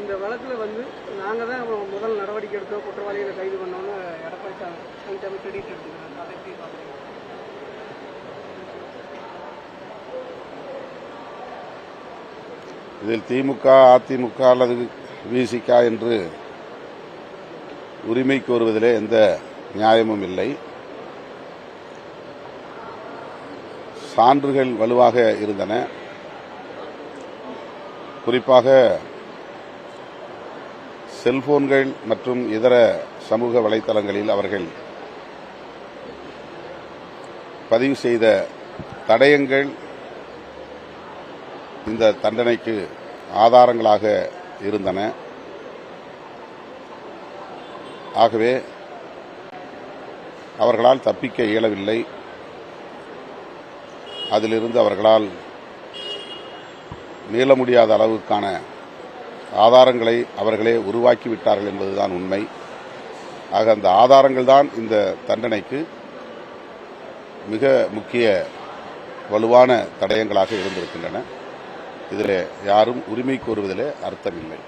இந்த வழக்கில் வந்து நாங்கள் தான் முதல் நடவடிக்கை எடுத்தோம். குற்றவாளிகளை கைது பண்ணோன்னு எடப்பாடி பழனிசாமி கிரெடிட் எடுத்துக்கிறாங்க அதை எப்படி பார்க்குறீங்க? இதில் திமுக அதிமுக அல்லது விசிக என்று உரிமை கோருவதிலே எந்த நியாயமும் இல்லை. சான்றுகள் வலுவாக இருந்தன. குறிப்பாக செல்போன்கள் மற்றும் இதர சமூக வலைத்தளங்களில் அவர்கள் பதிவு செய்த தடயங்கள் இந்த தண்டனைக்கு ஆதாரங்களாக இருந்தன. ஆகவே அவர்களால் தப்பிக்க இயலவில்லை. அதிலிருந்து அவர்களால் மீள முடியாத அளவுக்கான ஆதாரங்களை அவர்களே உருவாக்கி விட்டார்கள் என்பதுதான் உண்மை. ஆக அந்த ஆதாரங்கள் தான் இந்த தண்டனைக்கு மிக முக்கிய வலுவான தடயங்களாக இருந்திருக்கின்றன. இதில் யாரும் உரிமை கோருவதிலே அர்த்தமில்லை.